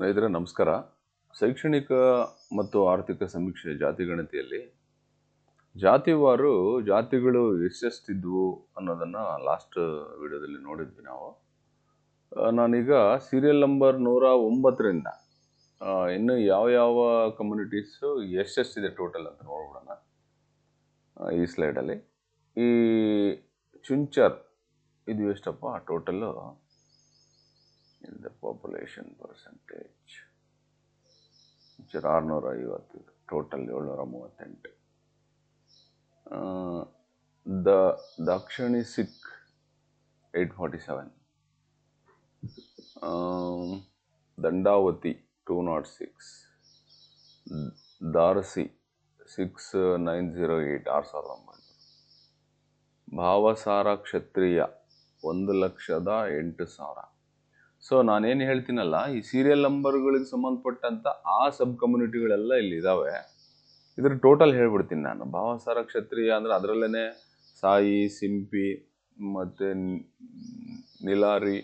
ಸ್ನೇಹಿತರೆ, ನಮಸ್ಕಾರ. ಶೈಕ್ಷಣಿಕ ಮತ್ತು ಆರ್ಥಿಕ ಸಮೀಕ್ಷೆ ಜಾತಿಗಣತಿಯಲ್ಲಿ ಜಾತಿವಾರು ಜಾತಿಗಳು ಎಷ್ಟೆಷ್ಟಿದ್ವು ಅನ್ನೋದನ್ನು ಲಾಸ್ಟ್ ವಿಡಿಯೋದಲ್ಲಿ ನೋಡಿದ್ವಿ ನಾವು. ನಾನೀಗ ಸೀರಿಯಲ್ ನಂಬರ್ ನೂರ ಒಂಬತ್ತರಿಂದ ಇನ್ನು ಯಾವ ಯಾವ ಕಮ್ಯುನಿಟೀಸು ಎಷ್ಟೆಷ್ಟಿದೆ ಟೋಟಲ್ ಅಂತ ನೋಡ್ಬಿಡೋಣ. ಈ ಸ್ಲೈಡಲ್ಲಿ ಈ ಚುಂಚರ್, ಇದು ಎಷ್ಟಪ್ಪ total in the population percentage ಚುಂಚರ್ ಆರುನೂರ ಐವತ್ತು ಟೋಟಲ್ ಏಳ್ನೂರ ಮೂವತ್ತೆಂಟು the Dakshini Sikh eight forty seven Dandavati two nought six ದಾರಸಿ six nine zero eight ಆರು ಸಾವಿರದ ಒಂಬೈನೂರು ಭಾವಸಾರ ಕ್ಷತ್ರಿಯ ಒಂದು ಲಕ್ಷದ ಎಂಟು ಸಾವಿರ ಸೊ ನಾನೇನು ಹೇಳ್ತೀನಲ್ಲ, ಈ ಸೀರಿಯಲ್ ನಂಬರ್ಗಳಿಗೆ ಸಂಬಂಧಪಟ್ಟಂಥ ಆ ಸಬ್ ಕಮ್ಯುನಿಟಿಗಳೆಲ್ಲ ಇಲ್ಲಿ ಇದ್ದಾವೆ ಇದ್ರ ಟೋಟಲ್ ಹೇಳ್ಬಿಡ್ತೀನಿ ನಾನು. ಭಾವಸಾರ ಕ್ಷತ್ರಿಯ ಅಂದರೆ ಅದರಲ್ಲೇ ಸಾಯಿ, ಸಿಂಪಿ, ಮತ್ತು ನಿಲಾರಿ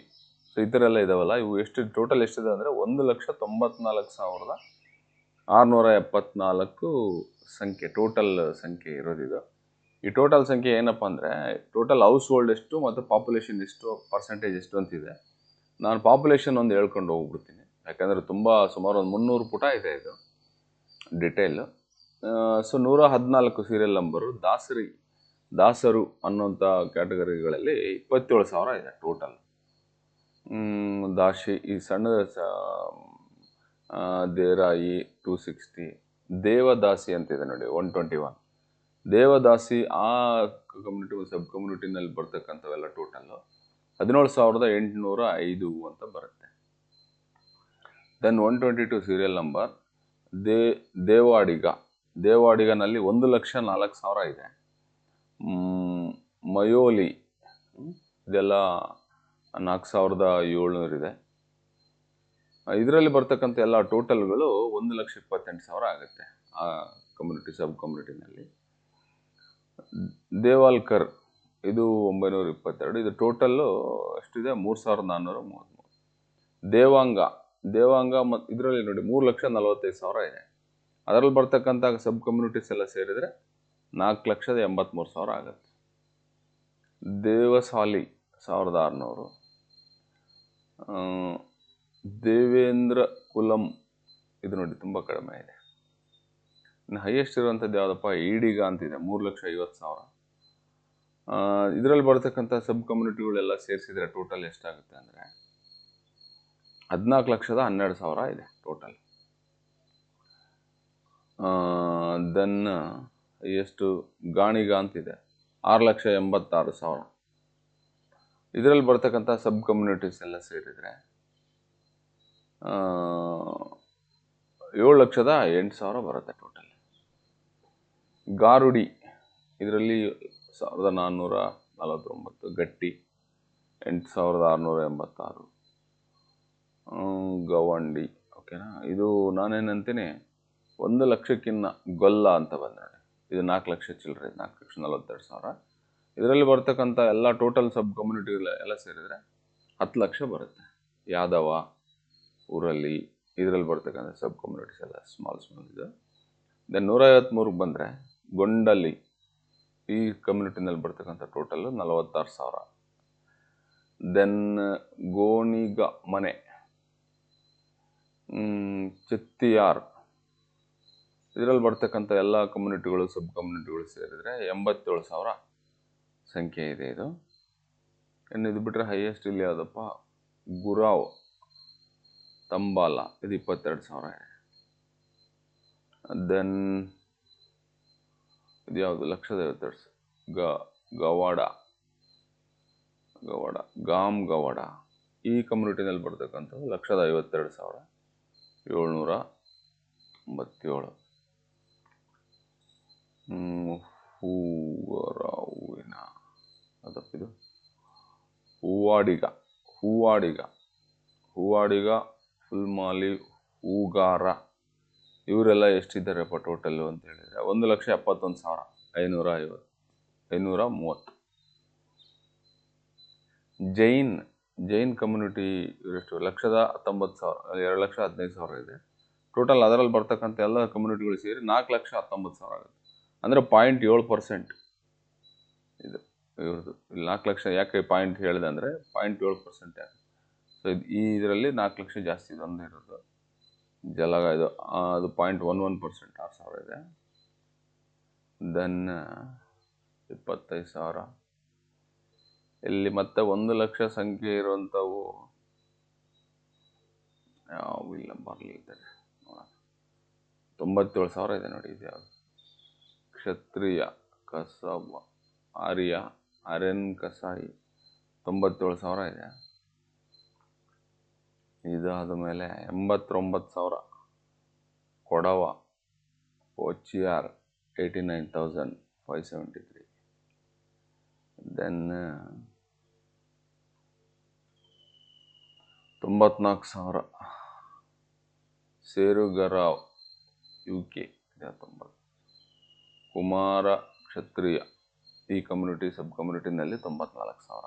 ಸೊ ಈ ಥರ ಎಲ್ಲ ಇದಾವಲ್ಲ. ಇವು ಎಷ್ಟು ಟೋಟಲ್ ಎಷ್ಟಿದೆ ಅಂದರೆ ಒಂದು ಲಕ್ಷ ತೊಂಬತ್ನಾಲ್ಕು ಸಾವಿರದ ಆರುನೂರ ಎಪ್ಪತ್ನಾಲ್ಕು ಸಂಖ್ಯೆ ಟೋಟಲ್ ಸಂಖ್ಯೆ ಇರೋದಿದು ಈ ಟೋಟಲ್ ಸಂಖ್ಯೆ ಏನಪ್ಪ ಅಂದರೆ ಟೋಟಲ್ ಹೌಸ್ ಹೋಲ್ಡ್ ಎಷ್ಟು ಮತ್ತು ಪಾಪ್ಯುಲೇಷನ್ ಎಷ್ಟು ಪರ್ಸೆಂಟೇಜ್ ಎಷ್ಟು ಅಂತಿದೆ. ನಾನು ಪಾಪ್ಯುಲೇಷನ್ ಒಂದು ಹೇಳ್ಕೊಂಡು ಹೋಗ್ಬಿಡ್ತೀನಿ. ಯಾಕಂದರೆ ತುಂಬ ಸುಮಾರು ಒಂದು ಮುನ್ನೂರು ಪುಟ ಇದೆ ಇದು ಡಿಟೇಲ್ ಸೊ ನೂರ ಹದಿನಾಲ್ಕು ಸೀರಿಯಲ್ ನಂಬರು ದಾಸರಿ, ದಾಸರು ಅನ್ನೋಂಥ ಕ್ಯಾಟಗರಿಗಳಲ್ಲಿ ಇಪ್ಪತ್ತೇಳು ಸಾವಿರ ಇದೆ ಟೋಟಲ್ ದಾಶಿ, ಈ ಸಣ್ಣ ದೇರಾಯಿ ಟೂ ಸಿಕ್ಸ್ಟಿ ದೇವದಾಸಿ ಅಂತಿದೆ ನೋಡಿ ಒನ್ ಟ್ವೆಂಟಿ ಒನ್ ದೇವದಾಸಿ ಆ ಕಮ್ಯುನಿಟಿ ಸಬ್ ಕಮ್ಯುನಿಟಿನಲ್ಲಿ ಬರ್ತಕ್ಕಂಥವೆಲ್ಲ ಟೋಟಲ್ಲು ಹದಿನೇಳು ಸಾವಿರದ ಎಂಟುನೂರ ಐದು ಅಂತ ಬರುತ್ತೆ. Then one twenty two serial number they, Devadiga. ದೇವಾಡಿಗನಲ್ಲಿ ಒಂದು ಲಕ್ಷ ನಾಲ್ಕು ಸಾವಿರ ಇದೆ. ಮಯೋಲಿ. ಇದೆಲ್ಲ ನಾಲ್ಕು ಸಾವಿರದ ಏಳ್ನೂರಿದೆ ಇದರಲ್ಲಿ ಬರ್ತಕ್ಕಂಥ ಎಲ್ಲ ಟೋಟಲ್ಗಳು ಒಂದು ಲಕ್ಷ ಇಪ್ಪತ್ತೆಂಟು ಸಾವಿರ ಆಗುತ್ತೆ, ಆ ಕಮ್ಯುನಿಟಿ ಸಬ್ ಕಮ್ಯುನಿಟಿನಲ್ಲಿ ದೇವಾಲ್ಕರ್. ಇದು ಒಂಬೈನೂರ ಇಪ್ಪತ್ತೆರಡು. ಇದು ಟೋಟಲ್ಲು ಎಷ್ಟಿದೆ? ಮೂರು ಸಾವಿರದ ನಾನ್ನೂರ ಮೂವತ್ತ್ಮೂರು ದೇವಾಂಗ ದೇವಾಂಗ ಮತ್ತು ಇದರಲ್ಲಿ ನೋಡಿ, ಮೂರು ಲಕ್ಷ ನಲವತ್ತೈದು ಸಾವಿರ ಇದೆ. ಅದರಲ್ಲಿ ಬರ್ತಕ್ಕಂಥ ಸಬ್ ಕಮ್ಯುನಿಟೀಸ್ ಎಲ್ಲ ಸೇರಿದರೆ ನಾಲ್ಕು ಲಕ್ಷದ ಎಂಬತ್ತ್ಮೂರು ಸಾವಿರ ಆಗುತ್ತೆ. ದೇವಸಾಲಿ, ಸಾವಿರದ ಆರುನೂರು. ದೇವೇಂದ್ರ ಕುಲಂ, ಇದು ನೋಡಿ ತುಂಬ ಕಡಿಮೆ ಇದೆ. ಇನ್ನು ಹೈಯೆಸ್ಟ್ ಇರುವಂಥದ್ದು ಯಾವುದಪ್ಪ? ಈಡಿಗ ಅಂತಿದೆ ಮೂರು ಲಕ್ಷ ಐವತ್ತು ಸಾವಿರ. ಇದರಲ್ಲಿ ಬರ್ತಕ್ಕಂಥ ಸಬ್ ಕಮ್ಯುನಿಟಿಗಳೆಲ್ಲ ಸೇರಿಸಿದ್ರೆ ಟೋಟಲ್ ಎಷ್ಟಾಗುತ್ತೆ ಅಂದರೆ ಹದಿನಾಲ್ಕು ಲಕ್ಷದ ಹನ್ನೆರಡು ಸಾವಿರ ಇದೆ ಟೋಟಲ್ ದೆನ್ ಎಷ್ಟು ಗಾಣಿಗ ಅಂತಿದೆ? ಆರು ಲಕ್ಷ ಎಂಬತ್ತಾರು ಸಾವಿರ. ಇದರಲ್ಲಿ ಬರ್ತಕ್ಕಂಥ ಸಬ್ ಕಮ್ಯುನಿಟೀಸ್ ಎಲ್ಲ ಸೇರಿದರೆ ಏಳು ಲಕ್ಷದ ಎಂಟು ಸಾವಿರ ಬರುತ್ತೆ ಟೋಟಲ್ ಗಾರುಡಿ, ಇದರಲ್ಲಿ ಸಾವಿರದ ನಾನ್ನೂರ ನಲವತ್ತೊಂಬತ್ತು, ಗಟ್ಟಿ ಎಂಟು ಸಾವಿರದ ಆರುನೂರ ಎಂಬತ್ತಾರು. ಗವಂಡಿ ಓಕೆನಾ ಇದು ನಾನೇನಂತೀನಿ ಒಂದು ಲಕ್ಷಕ್ಕಿನ್ನ ಗೊಲ್ಲ ಅಂತ ಬಂದ ನೋಡಿ. ಇದು ನಾಲ್ಕು ಲಕ್ಷ ಚಿಲ್ಲರೆ ನಾಲ್ಕು ಲಕ್ಷ ನಲವತ್ತೆರಡು ಸಾವಿರ. ಇದರಲ್ಲಿ ಬರ್ತಕ್ಕಂಥ ಎಲ್ಲ ಟೋಟಲ್ ಸಬ್ ಕಮ್ಯುನಿಟಿ ಎಲ್ಲ ಸೇರಿದರೆ ಹತ್ತು ಲಕ್ಷ ಬರುತ್ತೆ. ಯಾದವ, ಊರಲ್ಲಿ ಇದರಲ್ಲಿ ಬರ್ತಕ್ಕಂಥ ಸಬ್ ಕಮ್ಯುನಿಟೀಸ್ ಎಲ್ಲ ಸ್ಮಾಲ್ ಸ್ಮಾಲ್ ಇದೆ. ದೆನ್ ನೂರೈವತ್ತ್ಮೂರಕ್ಕೆ ಬಂದರೆ ಗೊಂಡಲಿ ಈ ಕಮ್ಯುನಿಟಿನಲ್ಲಿ ಬರ್ತಕ್ಕಂಥ ಟೋಟಲ್ಲು ನಲವತ್ತಾರು ಸಾವಿರ. ದೆನ್ ಗೋಣಿಗ ಮನೆ. ಚಿತ್ತಿಯಾರ್. ಇದರಲ್ಲಿ ಬರ್ತಕ್ಕಂಥ ಎಲ್ಲ ಕಮ್ಯುನಿಟಿಗಳು ಸಬ್ ಕಮ್ಯುನಿಟಿಗಳು ಸೇರಿದರೆ ಎಂಬತ್ತೇಳು ಸಾವಿರ ಸಂಖ್ಯೆ ಇದೆ ಇದು. ಇನ್ನು ಇದು ಬಿಟ್ಟರೆ ಹೈಯೆಸ್ಟ್ ಇಲ್ಲಿ ಯಾವುದಪ್ಪ? ಗುರಾವ್, ತಂಬಾಲ. ಇದು ಇಪ್ಪತ್ತೆರಡು ಸಾವಿರ ದೆನ್ ಇದು ಯಾವುದು ಲಕ್ಷದ ಗ, ಗವಾಡ. ಗವಾಡ. ಗಾಮ್ ಗವಾಡ. ಈ ಕಮ್ಯುನಿಟಿನಲ್ಲಿ ಬರ್ತಕ್ಕಂಥದ್ದು ಲಕ್ಷದ ಐವತ್ತೆರಡು ಸಾವಿರ ಏಳ್ನೂರ ಒಂಬತ್ತೇಳು ಹೂವರಾವಿನ. ಅದಪ್ಪಿದು. ಹೂವಾಡಿಗ. ಹೂವಾಡಿಗ. ಹೂವಾಡಿಗ, ಫುಲ್ಮಾಲಿ, ಹೂಗಾರ. ಇವರೆಲ್ಲ ಎಷ್ಟಿದ್ದಾರೆಪ್ಪ ಟೋಟಲ್ಲು ಅಂತ ಹೇಳಿದರೆ, ಒಂದು ಲಕ್ಷ ಎಪ್ಪತ್ತೊಂದು ಸಾವಿರ, ಐನೂರ ಐವತ್ತು, ಐನೂರ ಮೂವತ್ತು. ಜೈನ್ ಜೈನ್ ಕಮ್ಯುನಿಟಿ ಇವರೆಷ್ಟು? ಲಕ್ಷದ ಹತ್ತೊಂಬತ್ತು ಸಾವಿರ ಎರಡು ಲಕ್ಷ ಹದಿನೈದು ಸಾವಿರ ಇದೆ. ಟೋಟಲ್ ಅದರಲ್ಲಿ ಬರ್ತಕ್ಕಂಥ ಎಲ್ಲ ಕಮ್ಯುನಿಟಿಗಳು ಸೇರಿ ನಾಲ್ಕು ಲಕ್ಷ ಹತ್ತೊಂಬತ್ತು ಸಾವಿರ ಆಗುತ್ತೆ. ಅಂದರೆ ಪಾಯಿಂಟ್ ಏಳು ಪರ್ಸೆಂಟ್ ಇದು ಇವ್ರದ್ದು. ನಾಲ್ಕು ಲಕ್ಷ, ಯಾಕೆ ಪಾಯಿಂಟ್ ಹೇಳಿದೆ ಅಂದರೆ ಪಾಯಿಂಟ್ ಏಳು ಪರ್ಸೆಂಟ್ ಯಾಕೆ? ಸೊ ಇದು ಈ ಇದರಲ್ಲಿ ನಾಲ್ಕು ಲಕ್ಷ ಜಾಸ್ತಿ ಇದೊಂದು ಇರೋದು. ಜಲಗ ಇದು ಅದು ಪಾಯಿಂಟ್ ಒನ್ ಒನ್ ಪರ್ಸೆಂಟ್ ಆರು ಸಾವಿರ ಇದೆ. ದೆನ್ ಇಪ್ಪತ್ತೈದು ಸಾವಿರ. ಇಲ್ಲಿ ಮತ್ತೆ ಒಂದು ಲಕ್ಷ ಸಂಖ್ಯೆ ಇರುವಂಥವು ಯಾವ ಇಲ್ಲ ಬರಲಿದ್ದಾರೆ ತೊಂಬತ್ತೇಳು ಸಾವಿರ ಇದೆ ನೋಡಿ, ಇದು ಯಾವುದು ಕ್ಷತ್ರಿಯ ಕಸಬ ಆರ್ಯ ಅರೆನ್ ಕಸಾಯಿ, ತೊಂಬತ್ತೇಳು ಸಾವಿರ ಇದೆ. ಇದಾದ ಮೇಲೆ ಎಂಬತ್ತೊಂಬತ್ತು ಸಾವಿರ. Kodava. ಓಚಿಯಾರ್ eighty nine thousand five seventy three. Then, ತೊಂಬತ್ನಾಲ್ಕು ಸಾವಿರ. ಸೇರುಗರಾವ್, ಯು ಕೆ. ತೊಂಬತ್ತು ಕುಮಾರ ಕ್ಷತ್ರಿಯ ಈ ಕಮ್ಯುನಿಟಿ ಸಬ್ ಕಮ್ಯುನಿಟಿನಲ್ಲಿ ತೊಂಬತ್ನಾಲ್ಕು ಸಾವಿರ.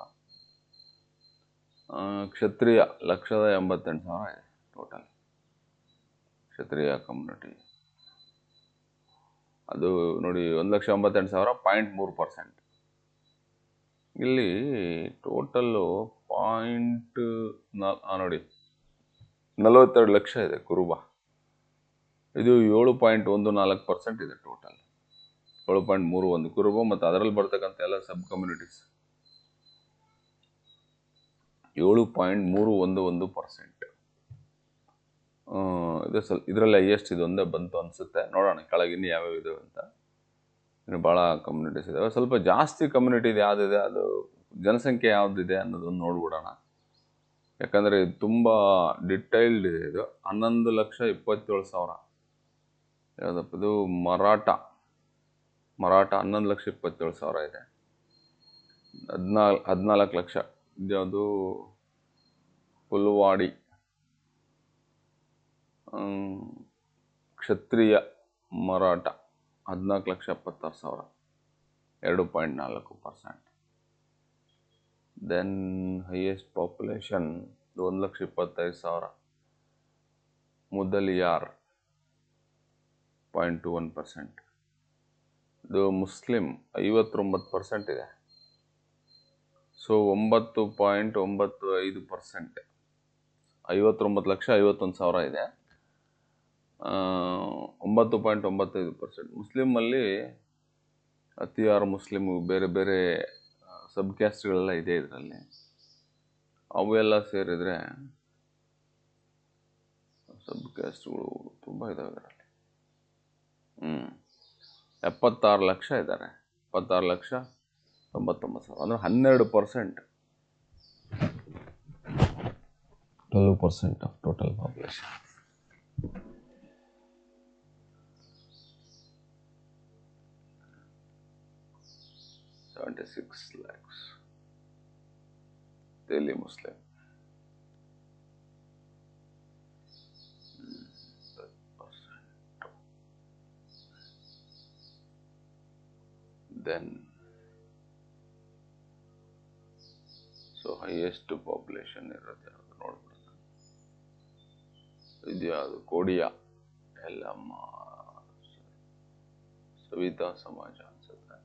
ಕ್ಷತ್ರಿಯ ಲಕ್ಷದ ಎಂಬತ್ತೆಂಟು ಸಾವಿರ ಇದೆ ಟೋಟಲ್ ಕ್ಷತ್ರಿಯ ಕಮ್ಯುನಿಟಿ ಅದು ನೋಡಿ, ಒಂದು ಲಕ್ಷ ಎಂಬತ್ತೆಂಟು ಸಾವಿರ ಪಾಯಿಂಟ್ ಮೂರು ಪರ್ಸೆಂಟ್ ಇಲ್ಲಿ ಟೋಟಲ್ಲು ಪಾಯಿಂಟ್ ನೋಡಿ, ನಲವತ್ತೆರಡು ಲಕ್ಷ ಇದೆ ಕುರುಬ. ಇದು ಏಳು ಪಾಯಿಂಟ್ ಒಂದು ನಾಲ್ಕು ಪರ್ಸೆಂಟ್ ಇದೆ ಟೋಟಲ್ ಏಳು ಪಾಯಿಂಟ್ ಮೂರು ಒಂದು ಕುರುಬ, ಮತ್ತು ಅದರಲ್ಲಿ ಬರ್ತಕ್ಕಂಥ ಎಲ್ಲ ಸಬ್ ಕಮ್ಯುನಿಟೀಸ್ ಏಳು ಪಾಯಿಂಟ್ ಮೂರು ಒಂದು ಒಂದು ಪರ್ಸೆಂಟ್. ಇದು ಸ್ವಲ್ಪ ಇದರಲ್ಲಿ ಹೈಯೆಸ್ಟ್ ಇದೊಂದೇ ಬಂತು ಅನಿಸುತ್ತೆ. ನೋಡೋಣ, ಕೆಳಗೆ ಇನ್ನು ಯಾವ್ಯಾವ ಇದಾವೆ ಅಂತ. ಇನ್ನು ಭಾಳ ಕಮ್ಯುನಿಟೀಸ್ ಇದಾವೆ. ಸ್ವಲ್ಪ ಜಾಸ್ತಿ ಕಮ್ಯುನಿಟಿ ಯಾವುದಿದೆ? ಅದು ಜನಸಂಖ್ಯೆ ಯಾವುದಿದೆ ಅನ್ನೋದನ್ನು ನೋಡ್ಬಿಡೋಣ. ಯಾಕಂದರೆ ಇದು ತುಂಬ ಡಿಟೈಲ್ಡ್ ಇದೆ ಇದು. ಹನ್ನೊಂದು ಲಕ್ಷ ಇಪ್ಪತ್ತೇಳು ಸಾವಿರ. ಯಾವುದಪ್ಪ ಇದು? ಮರಾಠ. ಮರಾಠ ಹನ್ನೊಂದು ಲಕ್ಷ ಇಪ್ಪತ್ತೇಳು ಸಾವಿರ ಇದೆ. ಹದಿನಾಲ್, ಹದಿನಾಲ್ಕು ಲಕ್ಷ. ಇದ್ಯಾವುದು ಪುಲ್ವಾಡಿ. ಕ್ಷತ್ರಿಯ ಮರಾಠ ಹದಿನಾಲ್ಕು ಲಕ್ಷ ಎಪ್ಪತ್ತಾರು ಸಾವಿರ. ಎರಡು ಪಾಯಿಂಟ್ ನಾಲ್ಕು ಪರ್ಸೆಂಟ್. ದೆನ್ ಹೈಯೆಸ್ಟ್ ಪಾಪ್ಯುಲೇಷನ್ ಒಂದು ಲಕ್ಷ ಇಪ್ಪತ್ತೈದು ಸಾವಿರ. Mudaliar point two one percent. ಇದು ಮುಸ್ಲಿಂ ಐವತ್ತೊಂಬತ್ತು ಪರ್ಸೆಂಟ್ ಇದೆ. ಸೊ ಒಂಬತ್ತು ಪಾಯಿಂಟ್ ಒಂಬತ್ತು ಐದು ಪರ್ಸೆಂಟ್ ಐವತ್ತೊಂಬತ್ತು ಲಕ್ಷ ಐವತ್ತೊಂದು ಸಾವಿರ ಇದೆ. ಒಂಬತ್ತು ಪಾಯಿಂಟ್ ಒಂಬತ್ತೈದು ಪರ್ಸೆಂಟ್ ಮುಸ್ಲಿಮಲ್ಲಿ ಅತಿಯಾರು ಮುಸ್ಲಿಮ್, ಬೇರೆ ಬೇರೆ ಸಬ್ ಕ್ಯಾಸ್ಟ್ಗಳೆಲ್ಲ ಇದೆ ಇದರಲ್ಲಿ. ಅವೆಲ್ಲ ಸೇರಿದರೆ ಸಬ್ ಕ್ಯಾಸ್ಟ್ಗಳು ತುಂಬ ಇದಾವೆ ಇದರಲ್ಲಿ. ಹ್ಞೂ ಎಪ್ಪತ್ತಾರು ಲಕ್ಷ ಇದ್ದಾರೆ. ಎಪ್ಪತ್ತಾರು ಲಕ್ಷ ತೊಂಬತ್ತೊಂಬತ್ತು ಸಾವಿರ. ಅಂದರೆ ಹನ್ನೆರಡು percent twelve percent of total population seventy six lakhs daily Muslim then highest population ಇರೋದು ಯಾವುದು ನೋಡ್ಬಿಡೋಣ ಇದು ಯಾವುದು? ಕೋಡಿಯಾ? ಎಲ್ಲಮ್ಮ ಸವಿತಾ ಸಮಾಜ ಅನ್ಸುತ್ತೆ.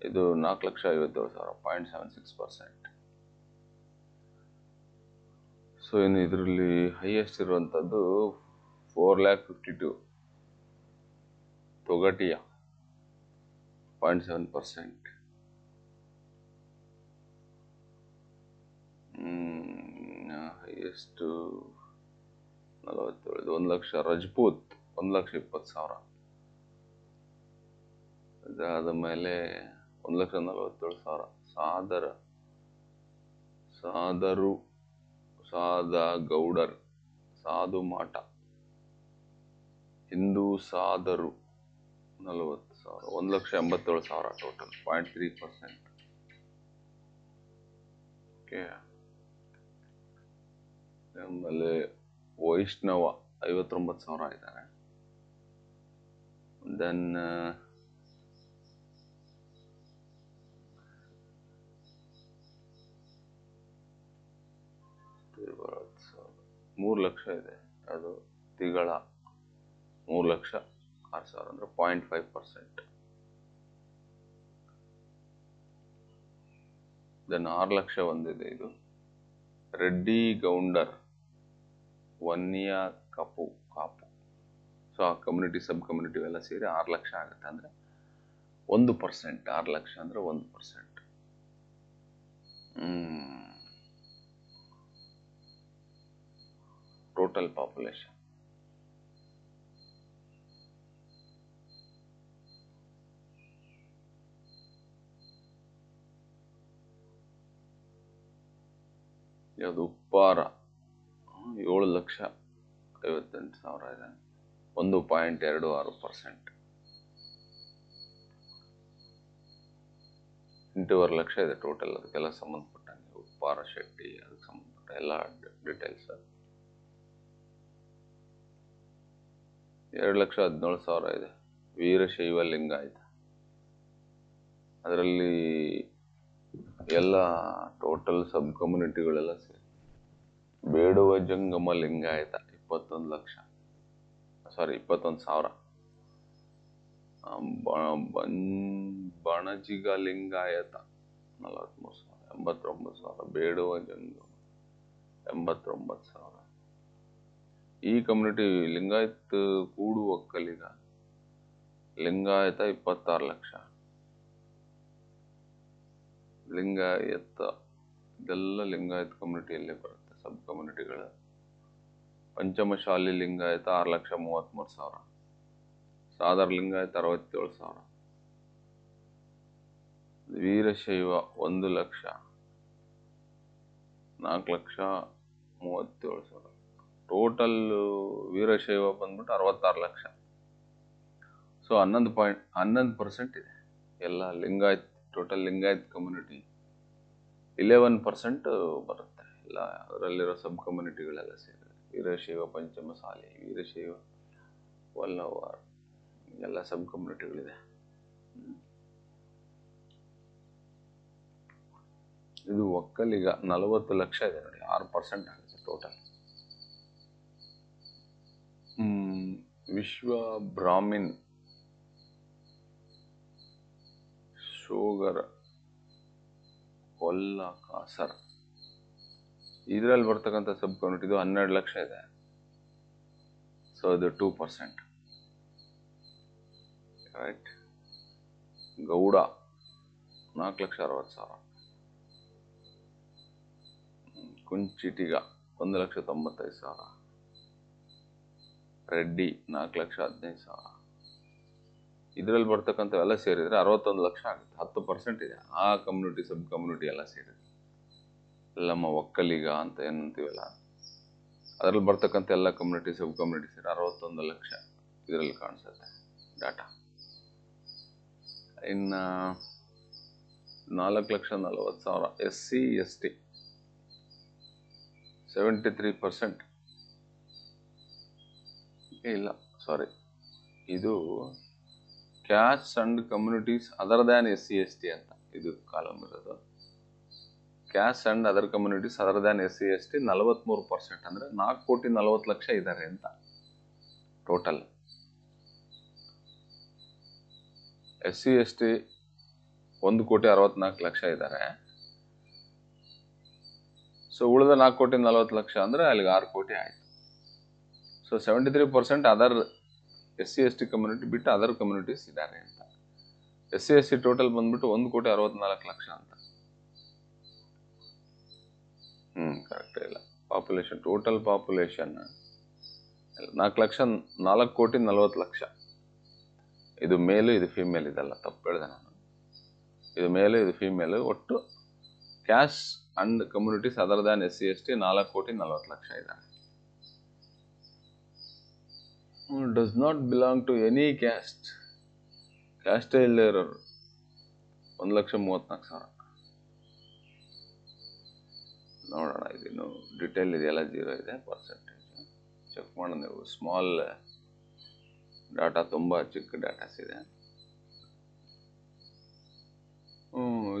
ಇದು ನಾಲ್ಕು ಲಕ್ಷ ಐವತ್ತೇಳು ಸಾವಿರ point seven six percent so ಇನ್ನು ಇದರಲ್ಲಿ ಹೈಯೆಸ್ಟ್ ಇರುವಂಥದ್ದು four lakh fifty two Togatiya point seven percent highest ನಲವತ್ತೇಳು ಒಂದು ಲಕ್ಷ. ರಜಪೂತ್, ಒಂದು ಲಕ್ಷ ಇಪ್ಪತ್ತು ಸಾವಿರ. ಅದಾದ ಮೇಲೆ ಒಂದು ಲಕ್ಷ ನಲವತ್ತೇಳು ಸಾವಿರ. ಸಾದರ. ಸಾದರು. ಸಾದ ಗೌಡರ್. ಸಾಧು ಮಾಟ. ಹಿಂದೂ ಸಾದರು. ನಲವತ್ತು ಸಾವಿರ. ಒಂದು ಲಕ್ಷ ಎಂಬತ್ತೇಳು ಸಾವಿರ total point three percent okay ಆಮೇಲೆ ವೈಷ್ಣವ ಐವತ್ತೊಂಬತ್ತು ಸಾವಿರ ಇದ್ದಾರೆ. ದೆನ್ ಮೂರು ಲಕ್ಷ ಇದೆ. ಅದು ತಿಂಗಳ ಮೂರು ಲಕ್ಷ ಆರು ಸಾವಿರ ಅಂದರೆ ಪಾಯಿಂಟ್ ಫೈವ್ ಪರ್ಸೆಂಟ್ ದೆನ್ ಆರು ಲಕ್ಷ ಒಂದಿದೆ ಇದು. ರೆಡ್ಡಿ ಗೌಂಡರ್ ವನ್ಯ ಕಪು ಕಾಪು ಸೊ ಆ ಕಮ್ಯುನಿಟಿ ಸಬ್ ಕಮ್ಯುನಿಟಿ ಎಲ್ಲ ಸೇರಿ ಆರು ಲಕ್ಷ ಆಗುತ್ತೆ ಅಂದರೆ ಒಂದು ಪರ್ಸೆಂಟ್ ಆರು ಲಕ್ಷ ಅಂದರೆ ಒಂದು ಪರ್ಸೆಂಟ್ ಟೋಟಲ್ ಪಾಪ್ಯುಲೇಷನ್ ಯಾವುದು ಉಪ್ಪಾರ ಹ್ಮ್, ಏಳು ಲಕ್ಷ ಐವತ್ತೆಂಟು ಸಾವಿರ ಇದೆ. ಒಂದು ಪಾಯಿಂಟ್ ಎರಡು ಆರು ಪರ್ಸೆಂಟ್. ಎಂಟೂವರೆ ಲಕ್ಷ ಇದೆ ಟೋಟಲ್ ಅದಕ್ಕೆಲ್ಲ ಸಂಬಂಧಪಟ್ಟಂಗೆ ಉಪ್ಪಾರ ಶೆಟ್ಟಿ, ಅದಕ್ಕೆ ಸಂಬಂಧಪಟ್ಟ ಎಲ್ಲ ಡೀಟೇಲ್ಸ್ ಎರಡು ಲಕ್ಷ ಹದಿನೇಳು ಸಾವಿರ ಇದೆ. ವೀರಶೈವ ಲಿಂಗಾಯತ ಅದರಲ್ಲಿ ಎಲ್ಲ ಟೋಟಲ್ ಸಬ್ ಕಮ್ಯುನಿಟಿಗಳೆಲ್ಲ ಸೇರಿ ಬೇಡುವ ಜಂಗಮ ಲಿಂಗಾಯತ ಇಪ್ಪತ್ತೊಂದು ಲಕ್ಷ. ಸಾರಿ ಇಪ್ಪತ್ತೊಂದು ಸಾವಿರ. ಬಣಜಿಗ ಲಿಂಗಾಯತ ನಲವತ್ತ್ಮೂರು ಸಾವಿರ, ಎಂಬತ್ತೊಂಬತ್ತು ಸಾವಿರ, ಬೇಡುವ ಜಂಗಮ ಎಂಬತ್ತೊಂಬತ್ತು ಸಾವಿರ. ಈ ಕಮ್ಯುನಿಟಿ ಲಿಂಗಾಯತ್ ಕೂಡು ಒಕ್ಕಲಿಗ ಲಿಂಗಾಯತ ಇಪ್ಪತ್ತಾರು ಲಕ್ಷ. ಲಿಂಗಾಯತ, ಇದೆಲ್ಲ ಲಿಂಗಾಯತ್ ಕಮ್ಯುನಿಟಿಯಲ್ಲೇ ಬರುತ್ತೆ. ಸಬ್ ಕಮ್ಯುನಿಟಿಗಳು ಪಂಚಮಶಾಲಿ ಲಿಂಗಾಯತ ಆರು ಲಕ್ಷ ಮೂವತ್ತ್ಮೂರು ಸಾವಿರ. ಸಾದರ ಲಿಂಗಾಯತ ಅರವತ್ತೇಳು ಸಾವಿರ. ವೀರಶೈವ ಒಂದು ಲಕ್ಷ. ನಾಲ್ಕು ಲಕ್ಷ ಮೂವತ್ತೇಳು ಸಾವಿರ. ಟೋಟಲ್ ವೀರಶೈವ ಬಂದ್ಬಿಟ್ಟು ಅರವತ್ತಾರು ಲಕ್ಷ. ಸೊ ಹನ್ನೊಂದು ಪಾಯಿಂಟ್, ಹನ್ನೊಂದು ಪರ್ಸೆಂಟ್ ಇದೆ. ಎಲ್ಲ Lingayat, total Lingayat community eleven percent ಬರುತ್ತೆ. ಎಲ್ಲ ಅದರಲ್ಲಿರೋ ಸಬ್ ಕಮ್ಯುನಿಟಿಗಳೆಲ್ಲ ಸೇರಿದೆ ವೀರಶೈವ ಪಂಚಮಸಾಲಿ ವೀರಶೈವ ವಲ್ಲವಾರ್ ಎಲ್ಲ ಸಬ್ ಕಮ್ಯುನಿಟಿಗಳಿದೆ. ಇದು ಒಕ್ಕಲಿಗ ನಲವತ್ತು ಲಕ್ಷ ಇದೆ ನೋಡಿ, ಆರು ಪರ್ಸೆಂಟ್ ಆಗುತ್ತೆ ಟೋಟಲ್ ವಿಶ್ವ ಬ್ರಾಹ್ಮಿನ್ ಶೋಗರ, ಕೊಲ್ಲ, ಕಾಸರ್. ಇದರಲ್ಲಿ ಬರ್ತಕ್ಕಂಥ ಸಬ್ ಕಮ್ಯುನಿಟಿ ಇದು ಹನ್ನೆರಡು ಲಕ್ಷ ಇದೆ. ಸೊ ಇದು ಟೂ ಪರ್ಸೆಂಟ್ ರೈಟ್ ಗೌಡ, ನಾಲ್ಕು ಲಕ್ಷ ಅರವತ್ತು ಸಾವಿರ. ಕುಂಚಿಟಿಗ, ಒಂದು ಲಕ್ಷ ತೊಂಬತ್ತೈದು ಸಾವಿರ. ರೆಡ್ಡಿ, ನಾಲ್ಕು ಲಕ್ಷ ಹದಿನೈದು ಸಾವಿರ. ಇದರಲ್ಲಿ ಬರ್ತಕ್ಕಂಥವೆಲ್ಲ ಸೇರಿದರೆ ಅರವತ್ತೊಂದು ಲಕ್ಷ ಆಗುತ್ತೆ. ಹತ್ತು ಪರ್ಸೆಂಟ್ ಇದೆ. ಆ ಕಮ್ಯುನಿಟಿ ಸಬ್ ಕಮ್ಯುನಿಟಿ ಎಲ್ಲ ಸೇರಿದೆ ನಮ್ಮ ಒಕ್ಕಲಿಗ ಅಂತ ಏನಂತೀವಲ್ಲ ಅದರಲ್ಲಿ ಬರ್ತಕ್ಕಂಥ ಎಲ್ಲ ಕಮ್ಯುನಿಟಿ ಸಬ್ ಕಮ್ಯುನಿಟಿ ಸೇರಿ ಅರವತ್ತೊಂದು ಲಕ್ಷ ಇದರಲ್ಲಿ ಕಾಣಿಸುತ್ತೆ ಡಾಟಾ ಇನ್ನು ನಾಲ್ಕು ಲಕ್ಷ ನಲವತ್ತು ಸಾವಿರ S C S T seventy three percent ಇಲ್ಲ ಸಾರಿ ಇದು caste and communities other than S C S T ಅಂತ. ಇದು ಕಾಲಮ್ ಇರೋದು. Caste and other communities other than S C S T ನಲವತ್ತ್ಮೂರು ಪರ್ಸೆಂಟ್ ಅಂದರೆ ನಾಲ್ಕು ಕೋಟಿ ನಲವತ್ತು ಲಕ್ಷ ಇದ್ದಾರೆ ಅಂತ total S C S T ಒಂದು ಕೋಟಿ ಅರವತ್ನಾಲ್ಕು ಲಕ್ಷ ಇದ್ದಾರೆ ಸೊ ಉಳಿದ ನಾಲ್ಕು ಕೋಟಿ ನಲವತ್ತು ಲಕ್ಷ ಅಂದರೆ ಅಲ್ಲಿಗೆ ಆರು ಕೋಟಿ ಆಯಿತು. So seventy three percent other S C S T community ಬಿಟ್ಟು ಅದರ್ ಕಮ್ಯುನಿಟೀಸ್ ಇದ್ದಾರೆ ಅಂತ. S C S C total ಬಂದ್ಬಿಟ್ಟು ಒಂದು ಕೋಟಿ ಅರವತ್ನಾಲ್ಕು ಲಕ್ಷ ಅಂತ. ಹ್ಞೂ ಕರೆಕ್ಟ್ ಇಲ್ಲ. ಪಾಪ್ಯುಲೇಷನ್ ಟೋಟಲ್ ಪಾಪ್ಯುಲೇಷನ್ ನಾಲ್ಕು ಲಕ್ಷ, ನಾಲ್ಕು ಕೋಟಿ ನಲ್ವತ್ತು ಲಕ್ಷ. ಇದು ಮೇಲು ಇದು ಫೀಮೇಲ್ ಇದೆಲ್ಲ, ತಪ್ಪು ಹೇಳಿದೆ ನಾನು. ಇದು ಮೇಲು ಇದು ಫೀಮೇಲು ಒಟ್ಟು caste and communities other than S C S T ನಾಲ್ಕು ಕೋಟಿ ನಲ್ವತ್ತು ಲಕ್ಷ ಇದ್ದಾರೆ does not belong to any caste ಕ್ಯಾಸ್ಟೇ ಇಲ್ಲೇ ಇರೋರು. ಒಂದು ಲಕ್ಷ ಮೂವತ್ತ್ನಾಲ್ಕು ಸಾವಿರ. ನೋಡೋಣ ಇದಿನ್ನು ಡಿಟೇಲ್ ಇದೆಯಲ್ಲ ಜೀರೋ ಇದೆ ಪರ್ಸೆಂಟೇಜ್ ಚೆಕ್ ಮಾಡೋಣ ನೀವು. ಸ್ಮಾಲ್ ಡಾಟಾ ತುಂಬ ಚಿಕ್ಕ ಡಾಟಾಸ್ ಇದೆ.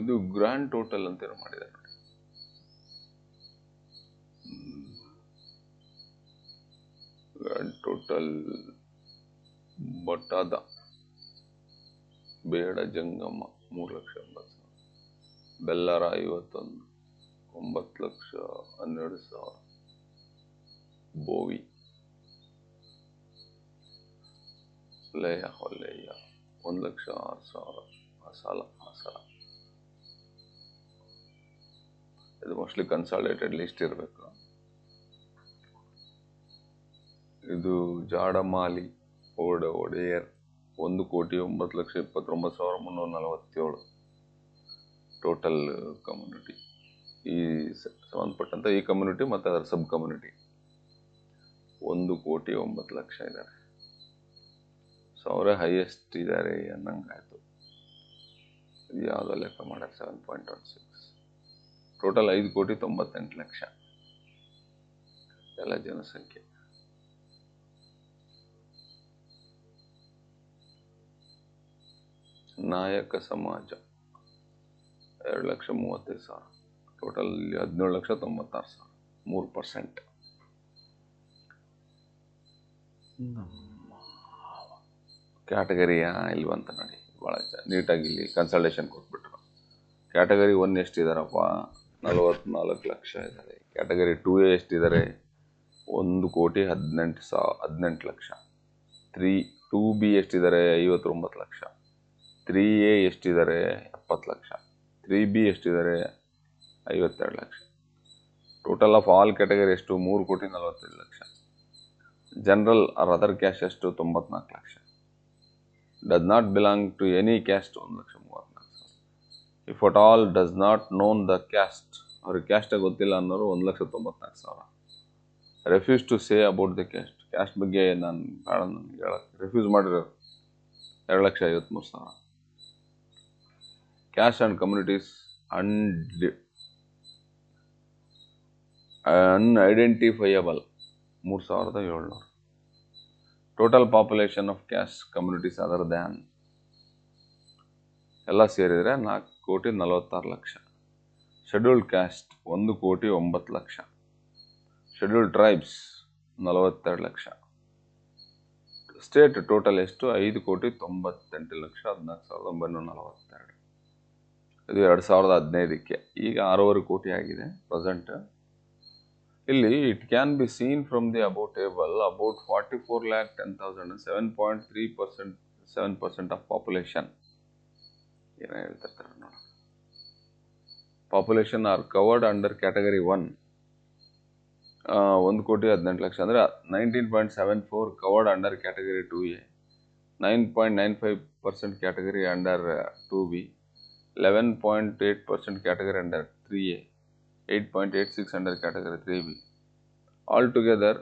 ಇದು ಗ್ರ್ಯಾಂಡ್ ಟೋಟಲ್ ಅಂತ ಮಾಡಿದೆ ನೋಡಿ. ಗ್ರ್ಯಾಂಡ್ ಟೋಟಲ್ ಬಟಾದ. ಬೇಡ ಜಂಗಮ್ಮ ಮೂರು ಲಕ್ಷ ಎಂಬತ್ತು ಸಾವಿರ. ಬೆಲ್ಲರ ಐವತ್ತೊಂದು. ಒಂಬತ್ತು ಲಕ್ಷ ಹನ್ನೆರಡು ಸಾವಿರ. ಬೋವಿ. ಲಯ ಹೊಲ್ಲೆಯ್ಯ ಒಂದು ಲಕ್ಷ ಆರು ಸಾವಿರ. ಮಸಾಲ ಮಸಾಲ ಇದು ಮೋಸ್ಟ್ಲಿ ಕನ್ಸಾಲಿಡೇಟೆಡ್ ಲಿಸ್ಟ್ ಇರಬೇಕು. ಇದು ಜಾಡಮಾಲಿ ಓಡ ಒಡೆಯರ್, ಒಂದು ಕೋಟಿ ಒಂಬತ್ತು ಲಕ್ಷ ಇಪ್ಪತ್ತೊಂಬತ್ತು ಸಾವಿರ ಮುನ್ನೂರ ನಲವತ್ತೇಳು. ಟೋಟಲ್ ಕಮ್ಯುನಿಟಿ ಈ ಸಂಬಂಧಪಟ್ಟಂಥ ಈ ಕಮ್ಯುನಿಟಿ ಮತ್ತು ಅದರ ಸಬ್ ಕಮ್ಯುನಿಟಿ ಒಂದು ಕೋಟಿ ಒಂಬತ್ತು ಲಕ್ಷ ಇದ್ದಾರೆ ಸೊ ಅವರೇ ಹೈಯೆಸ್ಟ್ ಇದ್ದಾರೆ ಅನ್ನಂಗಾಯಿತು. ಇದು ಯಾವುದೋ ಲೆಕ್ಕ ಮಾಡೋಕ್ಕೆ seven point one six total ಐದು ಕೋಟಿ ತೊಂಬತ್ತೆಂಟು ಲಕ್ಷ. ಎಲ್ಲ ಜನಸಂಖ್ಯೆ. ನಾಯಕ ಸಮಾಜ. ಎರಡು ಲಕ್ಷ ಮೂವತ್ತೈದು ಸಾವಿರ. ಟೋಟಲ್ ಹದಿನೇಳು ಲಕ್ಷ ತೊಂಬತ್ತಾರು ಸಾವಿರ, ಮೂರು ಪರ್ಸೆಂಟ್ ಕ್ಯಾಟಗರಿಯ ಇಲ್ವಂತ ನೋಡಿ ಭಾಳ ನೀಟಾಗಿ ಇಲ್ಲಿ ಕನ್ಸಲ್ಟೇಷನ್ ಕೊಟ್ಬಿಟ್ರು. ಕ್ಯಾಟಗರಿ ಒನ್ ಎಷ್ಟಿದಾರಪ್ಪ? ನಲವತ್ನಾಲ್ಕು ಲಕ್ಷ ಇದ್ದಾರೆ ಕ್ಯಾಟಗರಿ ಟೂ ಎ ಎಷ್ಟಿದ್ದಾರೆ ಒಂದು ಕೋಟಿ ಹದಿನೆಂಟು ಸಾವಿರ ಹದಿನೆಂಟು ಲಕ್ಷ. ತ್ರೀ ಟೂ ಬಿ ಎಷ್ಟಿದ್ದಾರೆ ಐವತ್ತೊಂಬತ್ತು ಲಕ್ಷ. ತ್ರೀ ಎ ಎಷ್ಟಿದ್ದಾರೆ ಎಪ್ಪತ್ತು ಲಕ್ಷ. ತ್ರೀ ಬಿ ಎಷ್ಟಿದ್ದಾರೆ ಐವತ್ತೆರಡು lakh. Total of all category ಎಷ್ಟು? ಮೂರು ಕೋಟಿ ನಲವತ್ತೈದು lakh. General or other caste ಎಷ್ಟು? ತೊಂಬತ್ನಾಲ್ಕು lakh. Does not belong to any caste ಒಂದು ಲಕ್ಷ ಮೂವತ್ನಾಲ್ಕು ಸಾವಿರ. If at all does not known the caste ಅವ್ರಿಗೆ ಕ್ಯಾಸ್ಟೇ ಗೊತ್ತಿಲ್ಲ ಅನ್ನೋರು ಒಂದು ಲಕ್ಷ ತೊಂಬತ್ನಾಲ್ಕು ಸಾವಿರ. Refuse to say about the caste caste ಬಗ್ಗೆ ನಾನು ಬೇಡ ನನಗೆ ಹೇಳಕ್ಕೆ. ರೆಫ್ಯೂಸ್ ಮಾಡಿರೋರು ಎರಡು ಲಕ್ಷ ಐವತ್ತ್ಮೂರು ಸಾವಿರ. ಕ್ಯಾಸ್ಟ್ ಆ್ಯಂಡ್ ಕಮ್ಯುನಿಟೀಸ್ ಅನ್ಡಿ ಅನ್ಐಡೆಂಟಿಫೈಯಬಲ್ ಮೂರು ಸಾವಿರದ ಏಳ್ನೂರು. Total population of caste communities other than ಎಲ್ಲ ಸೇರಿದರೆ ನಾಲ್ಕು ಕೋಟಿ ನಲವತ್ತಾರು ಲಕ್ಷ. ಶೆಡ್ಯೂಲ್ಡ್ ಕ್ಯಾಸ್ಟ್ ಒಂದು ಕೋಟಿ ಒಂಬತ್ತು ಲಕ್ಷ. ಶೆಡ್ಯೂಲ್ಡ್ ಟ್ರೈಬ್ಸ್ ನಲವತ್ತೆರಡು ಲಕ್ಷ. ಸ್ಟೇಟ್ ಟೋಟಲ್ ಎಷ್ಟು? ಐದು ಕೋಟಿ ತೊಂಬತ್ತೆಂಟು ಲಕ್ಷ, ಹದಿನಾಲ್ಕು ಸಾವಿರದ ಒಂಬೈನೂರ ನಲವತ್ತೆರಡು. ಇದು ಎರಡು ಸಾವಿರದ ಹದಿನೈದಕ್ಕೆ. ಈಗ ಆರೂವರೆ ಕೋಟಿ ಆಗಿದೆ ಪ್ರೆಸೆಂಟ್ ಇಲ್ಲಿ it can be seen from the about table about forty four lakh ten thousand seven point three percent seven percent of population ಏನೋ ಹೇಳ್ತಿರ್ತಾರೆ ನೋಡಿ. Population are covered under category one ಒಂದು ಕೋಟಿ ಹದಿನೆಂಟು ಲಕ್ಷ ಅಂದರೆ nineteen point seven four covered under category two A. Nine point nine five percent category under two B eleven point eight percent category under three A. Eight point eight six under category three B all together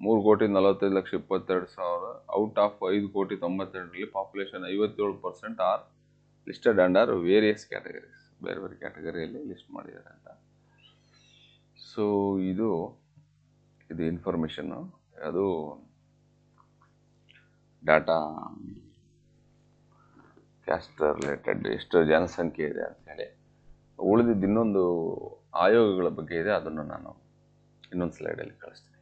ಮೂರು ಕೋಟಿ ನಲವತ್ತೈದು ಲಕ್ಷ ಇಪ್ಪತ್ತೆರಡು ಸಾವಿರ out of ಐದು ಕೋಟಿ ತೊಂಬತ್ತೆರಡರಲ್ಲಿ population ಐವತ್ತೇಳು percent are listed under various categories ಬೇರೆ ಬೇರೆ ಕ್ಯಾಟಗರಿಯಲ್ಲಿ list ಮಾಡಿದ್ದಾರೆ ಅಂತ. ಸೊ ಇದು ಇದು ಇನ್ಫಾರ್ಮೇಷನ್ನು ಅದು ಡಾಟಾ ಕ್ಯಾಸ್ಟ್ ರಿಲೇಟೆಡ್ ಎಷ್ಟು ಜನಸಂಖ್ಯೆ ಇದೆ ಅಂತೇಳಿ ಉಳಿದಿದ್ದು ಇನ್ನೊಂದು ಆಯೋಗಗಳ ಬಗ್ಗೆ ಇದೆ ಅದನ್ನು ನಾನು ಇನ್ನೊಂದು ಸ್ಲೈಡಲ್ಲಿ ಕಳಿಸ್ತೀನಿ.